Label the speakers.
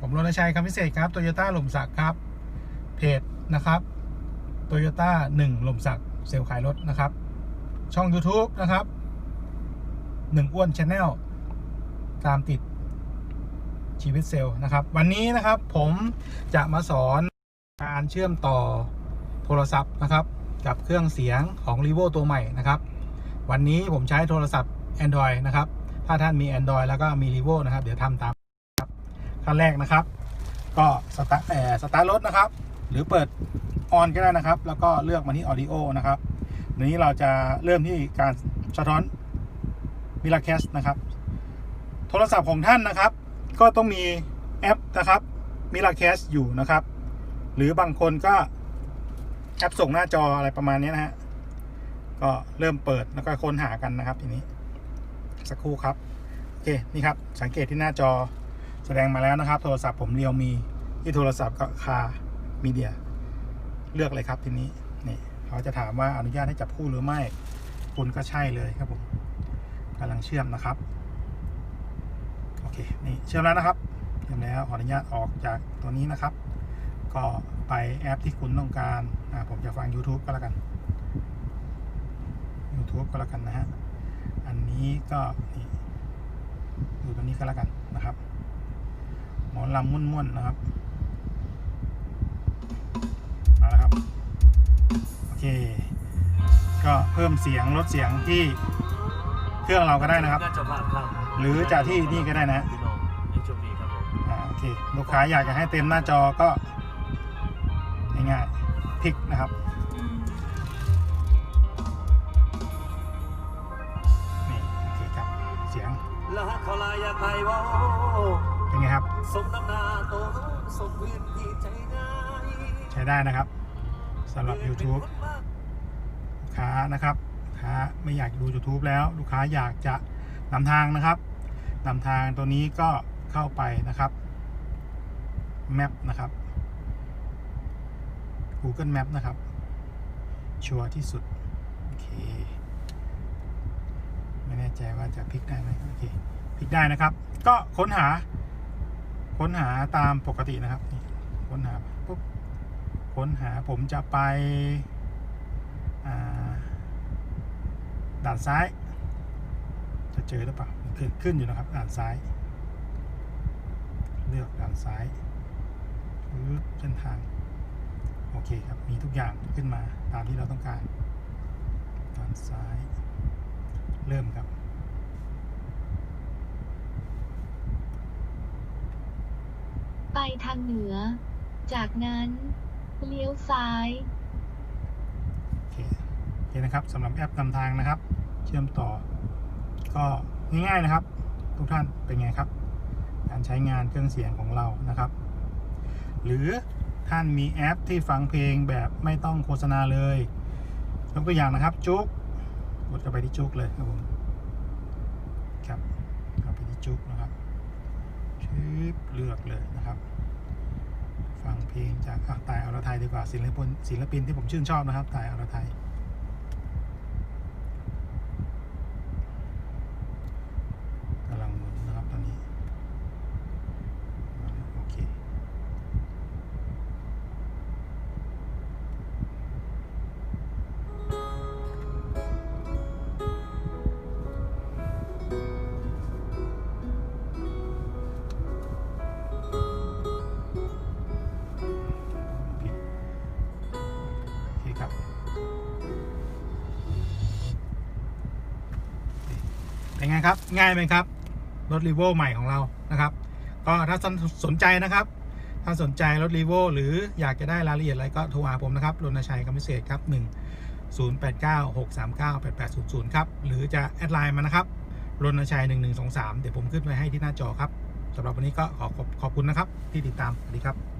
Speaker 1: ผมรณชัยคำพิเศษครับโตโยต้าหล่มสักครับ เพจนะครับโตโยต้าหนึ่งหล่มสักเซลล์ขายรถนะครับ ช่อง YouTube นะครับหนึ่งอ้วนชาแนลตามติดชีวิตเซลล์นะครับ วันนี้นะครับผมจะมาสอนการเชื่อมต่อโทรศัพท์นะครับ กับเครื่องเสียงของ r e v o ตัวใหม่นะครับ วันนี้ผมใช้โทรศัพท์ Android นะครับ ถ้าท่านมี Android แล้วก็มี r e v o นะครับ เดี๋ยวทำตาม ขั้นแรกนะครับ ก็สตาร์ทสตาร์ทรถนะครับ หรือเปิดออนก็ได้นะครับ แล้วก็เลือกมาที่ Audio นะครับนี้เราจะเริ่มที่การสะท้อน m i r a c a s นะครับ โทรศัพท์ของท่านนะครับ ก็ต้องมีแอปนะครับ m i r a c a s อยู่นะครับ หรือบางคนก็แอปส่งหน้าจออะไรประมาณนี้นะฮะก็เริ่มเปิดแล้วก็ค้นหากันนะครับทีนี้ สักครู่ครับ โอเค นี่ครับ สังเกตที่หน้าจอ ดงมาแล้วนะครับ โทรศัพท์ผมเรียวมีที่โทรศัพท์ก็คามีเดีย เลือกเลยครับทีนี้นี่เขาจะถามว่าอนุญาตให้จับคู่หรือไม่ คุณก็ใช่เลยครับผมกำลังเชื่อมนะครับ โอเค นี่เชื่อมแล้วนะครับเชื่อมแล้วขออนุญาตออกจากตัวนี้นะครับ ก็ไปแอปที่คุณต้องการผมจะฟัง YouTube ก็แล้วกัน YouTube ก็แล้วกันนะฮะ อันนี้ก็นี่ดูตัวนี้ก็แล้วกัน อลำม่วนๆนะครับเอาละครับโอเค ก็เพิ่มเสียงลดเสียงที่เครื่องเราก็ได้นะครับ
Speaker 2: น่าจะผ่านครับ
Speaker 1: หรือจะที่นี่ก็ได้นะ
Speaker 2: พี่น้องในช่วงนี้ครับผม
Speaker 1: อ่าโอเคลูกค้าอยากจะให้เต็มหน้าจอก็ง่ายๆพลิกนะครับ นี่โอเคครับ เสียง
Speaker 2: และหากเขาลายอยากให้เว่า
Speaker 1: เป็นไงครับ
Speaker 2: สมน้ำหน้าโตสมพื้นที่ใจง่าย
Speaker 1: ใช้ได้นะครับสำหรับ YouTube ลูกค้านะครับลูกค้าไม่อยากดู YouTube แล้ว ลูกค้าอยากจะนำทางนะครับนำทางตัวนี้ก็เข้าไปนะครับ Map นะครับ Google Map นะครับ ชัวร์ที่สุด โอเค ไม่แน่ใจว่าจะพลิกได้ไหมโอเคพลิกได้นะครับ ก็ค้นหา ค้นหาตามปกตินะครับนี่ค้นหาปุ๊บค้นหาผมจะไปด่านซ้าย จะเจอหรือเปล่าขึ้นขึ้นอยู่นะครับด่านซ้าย เลือกด่านซ้ายปึ๊บเส้นทางโอเคครับ มีทุกอย่างขึ้นมาตามที่เราต้องการด่านซ้าย เริ่มครับ
Speaker 3: ไป ทางเหนือ จากนั้น เลี้ยวซ้าย
Speaker 1: โอเคโอเคนะครับสำหรับแอปนำทางนะครับ เชื่อมต่อ ก็ง่ายๆนะครับ ทุกท่านเป็นไงครับ การใช้งานเครื่องเสียงของเรานะครับ หรือท่านมีแอปที่ฟังเพลงแบบไม่ต้องโฆษณาเลยยกตัวอย่างนะครับ จุกกดเข้าไปที่จุกเลยครับผมครับเข้าไปที่จุกนะครับ ชืบเลือกเลยนะครับ ฟังเพลงจากตายอรไทยดีกว่าศิลปินศิลปินที่ผมชื่นชอบนะครับ ตายอรไทย เป็นไงครับ ง่ายไหมครับ รถรีโวใหม่ของเรานะครับ ก็ถ้าสนใจนะครับ ถ้าสนใจรถรีโวหรืออยากจะได้รายละเอียดอะไรก็โทรหาผมนะครับรณชัยคำพิเศษครับ 1 0 8 9 6 3 9 8 8 0 0 ครับ หรือจะแอดไลน์มานะครับรณชัย 1123 เดี๋ยวผมขึ้นไว้ให้ที่หน้าจอครับสำหรับวันนี้ก็ขอขอบขอบคุณนะครับที่ติดตามสวัสดีครับ